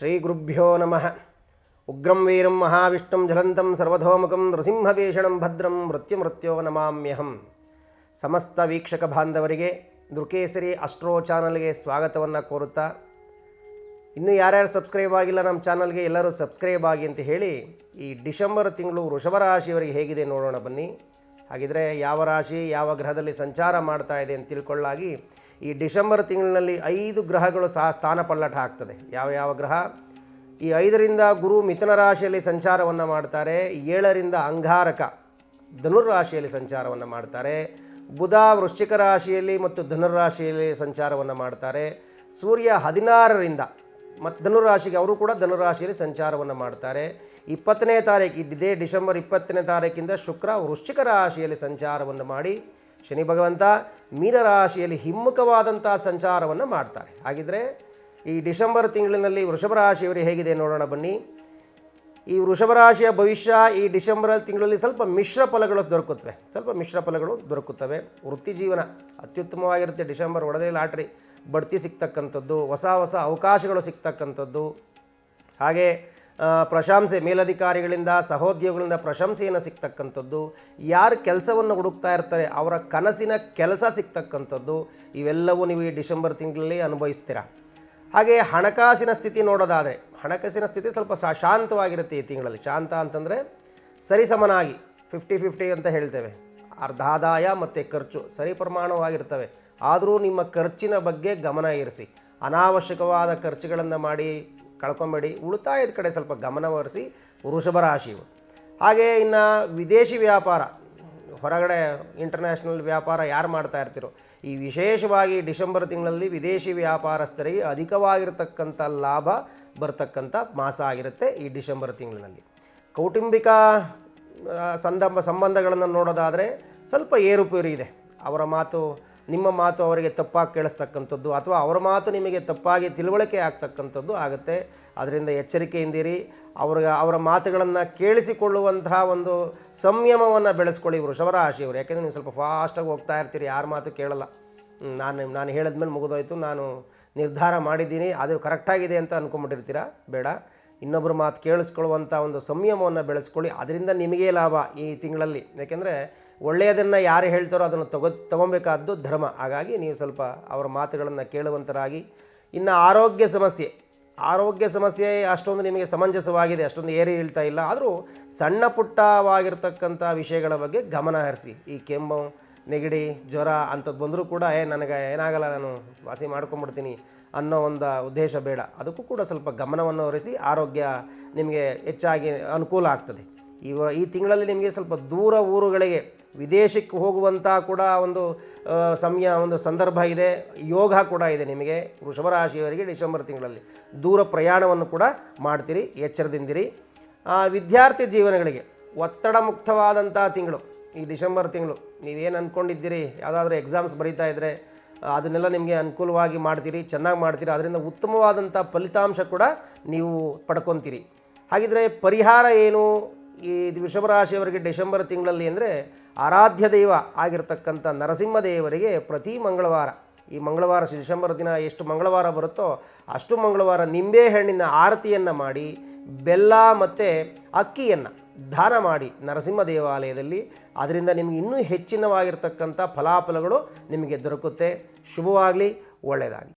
ಶ್ರೀಗುರುಭ್ಯೋ ನಮಃ ಉಗ್ರಂ ವೀರಂ ಮಹಾವಿಷ್ಣುಂ ಜಲಂತಂ ಸರ್ವಧೋಮುಖಂ ನೃಸಿಂಹಭೀಷಣಂ ಭದ್ರಂ ಮೃತ್ಯುಮೃತ್ಯೋ ನಮಾಮ್ಯಹಂ ಸಮಸ್ತ ವೀಕ್ಷಕ ಬಾಂಧವರಿಗೆ, ದುರ್ಕೇಸರಿ ಅಸ್ಟ್ರೋ ಚಾನಲ್ಗೆ ಸ್ವಾಗತವನ್ನು ಕೋರುತ್ತಾ, ಇನ್ನೂ ಯಾರ್ಯಾರು ಸಬ್ಸ್ಕ್ರೈಬ್ ಆಗಿಲ್ಲ ನಮ್ಮ ಚಾನಲ್ಗೆ ಎಲ್ಲರೂ ಸಬ್ಸ್ಕ್ರೈಬ್ ಆಗಿ ಅಂತ ಹೇಳಿ, ಈ ಡಿಸೆಂಬರ್ ತಿಂಗಳು ವೃಷಭ ರಾಶಿಯವರಿಗೆ ಹೇಗಿದೆ ನೋಡೋಣ ಬನ್ನಿ. ಹಾಗಿದ್ರೆ ಯಾವ ರಾಶಿ ಯಾವ ಗ್ರಹದಲ್ಲಿ ಸಂಚಾರ ಮಾಡ್ತಾ ಇದೆ ಅಂತ ತಿಳ್ಕೊಳ್ಳಾಗಿ ಈ ಡಿಸೆಂಬರ್ ತಿಂಗಳಿನಲ್ಲಿ ಐದು ಗ್ರಹಗಳು ಸಹ ಸ್ಥಾನ ಪಲ್ಲಟ ಆಗ್ತದೆ. ಯಾವ ಯಾವ ಗ್ರಹ? ಈ ಐದರಿಂದ ಗುರು ಮಿಥುನ ರಾಶಿಯಲ್ಲಿ ಸಂಚಾರವನ್ನು ಮಾಡ್ತಾರೆ. ಏಳರಿಂದ ಅಂಗಾರಕ ಧನುರಾಶಿಯಲ್ಲಿ ಸಂಚಾರವನ್ನು ಮಾಡ್ತಾರೆ. ಬುಧ ವೃಶ್ಚಿಕ ರಾಶಿಯಲ್ಲಿ ಮತ್ತು ಧನುರಾಶಿಯಲ್ಲಿ ಸಂಚಾರವನ್ನು ಮಾಡ್ತಾರೆ. ಸೂರ್ಯ ಹದಿನಾರರಿಂದ ಮತ್ತು ಧನುರಾಶಿಗೆ ಅವರು ಕೂಡ ಧನುರಾಶಿಯಲ್ಲಿ ಸಂಚಾರವನ್ನು ಮಾಡ್ತಾರೆ. ಇಪ್ಪತ್ತನೇ ತಾರೀಕು ಇದ್ದಿದೆ ಡಿಸೆಂಬರ್ ಇಪ್ಪತ್ತನೇ ತಾರೀಕಿಂದ ಶುಕ್ರ ವೃಶ್ಚಿಕ ರಾಶಿಯಲ್ಲಿ ಸಂಚಾರವನ್ನು ಮಾಡಿ ಶನಿ ಭಗವಂತ ಮೀನರಾಶಿಯಲ್ಲಿ ಹಿಮ್ಮುಖವಾದಂಥ ಸಂಚಾರವನ್ನು ಮಾಡ್ತಾರೆ. ಹಾಗಿದ್ರೆ ಈ ಡಿಸೆಂಬರ್ ತಿಂಗಳಿನಲ್ಲಿ ವೃಷಭ ರಾಶಿಯವರು ಹೇಗಿದೆ ನೋಡೋಣ ಬನ್ನಿ. ಈ ವೃಷಭ ರಾಶಿಯ ಭವಿಷ್ಯ ಈ ಡಿಸೆಂಬರ್ ತಿಂಗಳಲ್ಲಿ ಸ್ವಲ್ಪ ಮಿಶ್ರ ಫಲಗಳು ದೊರಕುತ್ತವೆ. ಸ್ವಲ್ಪ ಮಿಶ್ರ ಫಲಗಳು ದೊರಕುತ್ತವೆ. ವೃತ್ತಿ ಜೀವನ ಅತ್ಯುತ್ತಮವಾಗಿರುತ್ತೆ. December ಒಡದೇ lottery. ಬಡ್ತಿ ಸಿಗ್ತಕ್ಕಂಥದ್ದು, ಹೊಸ ಹೊಸ ಅವಕಾಶಗಳು ಸಿಗ್ತಕ್ಕಂಥದ್ದು. ಹಾಗೆ ಪ್ರಶಂಸೆ, ಮೇಲಧಿಕಾರಿಗಳಿಂದ, ಸಹೋದ್ಯೋಗಿಗಳಿಂದ ಪ್ರಶಂಸೆಯನ್ನು ಸಿಗ್ತಕ್ಕಂಥದ್ದು, ಯಾರು ಕೆಲಸವನ್ನು ಹುಡುಕ್ತಾ ಇರ್ತಾರೆ, ಅವರ ಕನಸಿನ ಕೆಲಸ ಸಿಗ್ತಕ್ಕಂಥದ್ದು, ಇವೆಲ್ಲವೂ ನೀವು ಈ ಡಿಸೆಂಬರ್ ತಿಂಗಳಲ್ಲಿ ಅನುಭವಿಸ್ತೀರ? ಹಾಗೆ ಹಣಕಾಸಿನ ಸ್ಥಿತಿ ನೋಡೋದಾದರೆ, ಹಣಕಾಸಿನ ಸ್ಥಿತಿ ಸ್ವಲ್ಪ ಶಾಂತವಾಗಿರುತ್ತೆ ಈ ತಿಂಗಳಲ್ಲಿ. ಶಾಂತ ಅಂತಂದರೆ, ಸರಿಸಮನಾಗಿ ಫಿಫ್ಟಿ ಫಿಫ್ಟಿ ಅಂತ ಹೇಳ್ತೇವೆ. ಅರ್ಧ ಆದಾಯ ಮತ್ತು ಖರ್ಚು ಸರಿ ಪ್ರಮಾಣವಾಗಿರ್ತವೆ ಆದರೂ ನಿಮ್ಮ ಖರ್ಚಿನ ಬಗ್ಗೆ ಗಮನ ಇರಿಸಿ. ಅನಾವಶ್ಯಕವಾದ ಖರ್ಚುಗಳನ್ನು ಮಾಡಿ ಕಳ್ಕೊಂಬೇಡಿ. ಉಳಿತಾಯದ ಕಡೆ ಸ್ವಲ್ಪ ಗಮನ ಹರಿಸಿ ವೃಷಭ ರಾಶಿಯು ಹಾಗೆ ಇನ್ನು ವಿದೇಶಿ ವ್ಯಾಪಾರ, ಹೊರಗಡೆ ಇಂಟರ್ನ್ಯಾಷನಲ್ ವ್ಯಾಪಾರ ಯಾರು ಮಾಡ್ತಾ ಇರ್ತಿರೋ, ಈ ವಿಶೇಷವಾಗಿ ಡಿಸೆಂಬರ್ ತಿಂಗಳಲ್ಲಿ ವಿದೇಶಿ ವ್ಯಾಪಾರಸ್ಥರಿಗೆ ಅಧಿಕವಾಗಿರ್ತಕ್ಕಂಥ ಲಾಭ ಬರ್ತಕ್ಕಂಥ ಮಾಸ ಆಗಿರುತ್ತೆ ಈ ಡಿಸೆಂಬರ್ ತಿಂಗಳಿನಲ್ಲಿ ಕೌಟುಂಬಿಕ ಸಂದಂಬ ಸಂಬಂಧಗಳನ್ನು ನೋಡೋದಾದರೆ ಸ್ವಲ್ಪ ಏರುಪೇರು ಇದೆ. ಅವರ ಮಾತು ನಿಮ್ಮ ಮಾತು ಅವರಿಗೆ ತಪ್ಪಾಗಿ ಕೇಳಿಸ್ತಕ್ಕಂಥದ್ದು ಅಥವಾ ಅವರ ಮಾತು ನಿಮಗೆ ತಪ್ಪಾಗಿ ತಿಳುವಳಿಕೆ ಆಗ್ತಕ್ಕಂಥದ್ದು ಆಗುತ್ತೆ. ಅದರಿಂದ ಎಚ್ಚರಿಕೆಯಿಂದಿರಿ. ಅವ್ರಿಗೆ ಅವರ ಮಾತುಗಳನ್ನು ಕೇಳಿಸಿಕೊಳ್ಳುವಂತಹ ಒಂದು ಸಂಯಮವನ್ನು ಬೆಳೆಸ್ಕೊಳ್ಳಿ ವೃಷಭರಾಶಿಯವರು ಯಾಕೆಂದರೆ ನೀವು ಸ್ವಲ್ಪ ಫಾಸ್ಟಾಗಿ ಹೋಗ್ತಾ ಇರ್ತೀರಿ, ಯಾರ ಮಾತು ಕೇಳಲ್ಲ. ನಾನು ನಾನು ಹೇಳಿದ್ಮೇಲೆ ಮುಗಿದೋಯ್ತು. ನಾನು ನಿರ್ಧಾರ ಮಾಡಿದ್ದೀನಿ. ಅದು ಕರೆಕ್ಟಾಗಿದೆ ಅಂತ ಅಂದ್ಕೊಂಬಿಟ್ಟಿರ್ತೀರ ಬೇಡ. ಇನ್ನೊಬ್ಬರ ಮಾತು ಕೇಳಿಸ್ಕೊಳ್ಳುವಂಥ ಒಂದು ಸಂಯಮವನ್ನು ಬೆಳೆಸ್ಕೊಳ್ಳಿ. ಅದರಿಂದ ನಿಮಗೇ ಲಾಭ ಈ ತಿಂಗಳಲ್ಲಿ. ಯಾಕೆಂದರೆ ಒಳ್ಳೆಯದನ್ನು ಯಾರು ಹೇಳ್ತಾರೋ ಅದನ್ನು ತಗೋ, ತಗೊಬೇಕಾದ್ದು ಧರ್ಮ. ಹಾಗಾಗಿ ನೀವು ಸ್ವಲ್ಪ ಅವರ ಮಾತುಗಳನ್ನು ಕೇಳುವಂತರಾಗಿ. ಇನ್ನು ಆರೋಗ್ಯ ಸಮಸ್ಯೆ. ಆರೋಗ್ಯ ಸಮಸ್ಯೆ ಅಷ್ಟೊಂದು ನಿಮಗೆ ಸಮಂಜಸವಾಗಿದೆ, ಅಷ್ಟೊಂದು ಏರಿ ಹೇಳ್ತಾ ಇಲ್ಲ. ಆದರೂ ಸಣ್ಣ ಪುಟ್ಟವಾಗಿರ್ತಕ್ಕಂಥ ವಿಷಯಗಳ ಬಗ್ಗೆ ಗಮನ ಹರಿಸಿ. ಈ ಕೆಮ್ಮು, ನೆಗಡಿ, ಜ್ವರ ಅಂಥದ್ದು ಬಂದರೂ ಕೂಡ ಏ, ನನಗೆ ಏನಾಗಲ್ಲ, ನಾನು ವಾಸಿ ಮಾಡ್ಕೊಂಬಿಡ್ತೀನಿ ಅನ್ನೋ ಒಂದು ಉದ್ದೇಶ ಬೇಡ. ಅದಕ್ಕೂ ಕೂಡ ಸ್ವಲ್ಪ ಗಮನವನ್ನು ಹರಿಸಿ ಆರೋಗ್ಯ ನಿಮಗೆ ಹೆಚ್ಚಾಗಿ ಅನುಕೂಲ ಆಗ್ತದೆ. ಇವ ಈ ತಿಂಗಳಲ್ಲಿ ನಿಮಗೆ ಸ್ವಲ್ಪ ದೂರ ಊರುಗಳಿಗೆ ವಿದೇಶಕ್ಕೆ ಹೋಗುವಂಥ ಕೂಡ ಒಂದು ಸಮಯ, ಒಂದು ಸಂದರ್ಭ ಇದೆ. ಯೋಗ ಕೂಡ ಇದೆ ನಿಮಗೆ. ವೃಷಭ ರಾಶಿಯವರಿಗೆ ಡಿಸೆಂಬರ್ ತಿಂಗಳಲ್ಲಿ ದೂರ ಪ್ರಯಾಣವನ್ನು ಕೂಡ ಮಾಡ್ತೀರಿ, ಎಚ್ಚರದಿಂದಿರಿ. ವಿದ್ಯಾರ್ಥಿ ಜೀವನಗಳಿಗೆ ಒತ್ತಡ ಮುಕ್ತವಾದಂಥ ತಿಂಗಳು, ಈ ಡಿಸೆಂಬರ್ ತಿಂಗಳು, ನೀವೇನು ಅಂದ್ಕೊಂಡಿದ್ದೀರಿ ಯಾವುದಾದ್ರೂ ಎಕ್ಸಾಮ್ಸ್ ಬರೀತಾ ಇದ್ದರೆ ಅದನ್ನೆಲ್ಲ ನಿಮಗೆ ಅನುಕೂಲವಾಗಿ ಮಾಡ್ತೀರಿ, ಚೆನ್ನಾಗಿ ಮಾಡ್ತೀರಿ, ಅದರಿಂದ ಉತ್ತಮವಾದಂಥ ಫಲಿತಾಂಶ ಕೂಡ ನೀವು ಪಡ್ಕೊತೀರಿ. ಹಾಗಿದ್ರೆ ಪರಿಹಾರ ಏನು? ಈ ವೃಷಭ ರಾಶಿಯವರಿಗೆ ಡಿಸೆಂಬರ್ ತಿಂಗಳಲ್ಲಿ ಅಂದರೆ ಆರಾಧ್ಯ ದೈವ ಆಗಿರ್ತಕ್ಕಂಥ ನರಸಿಂಹದೇವರಿಗೆ ಪ್ರತಿ ಮಂಗಳವಾರ, ಈ ಮಂಗಳವಾರ ಡಿಸೆಂಬರ್ ದಿನ ಎಷ್ಟು ಮಂಗಳವಾರ ಬರುತ್ತೋ ಅಷ್ಟು ಮಂಗಳವಾರ ನಿಂಬೆಹಣ್ಣಿನ ಆರತಿಯನ್ನು ಮಾಡಿ, ಬೆಲ್ಲ ಮತ್ತು ಅಕ್ಕಿಯನ್ನು ದಾನ ಮಾಡಿ ನರಸಿಂಹ ದೇವಾಲಯದಲ್ಲಿ. ಅದರಿಂದ ನಿಮಗೆ ಇನ್ನೂ ಹೆಚ್ಚಿನವಾಗಿರ್ತಕ್ಕಂಥ ಫಲಾಫಲಗಳು ನಿಮಗೆ ದೊರಕುತ್ತೆ. ಶುಭವಾಗಲಿ, ಒಳ್ಳೆಯದಾಗಲಿ.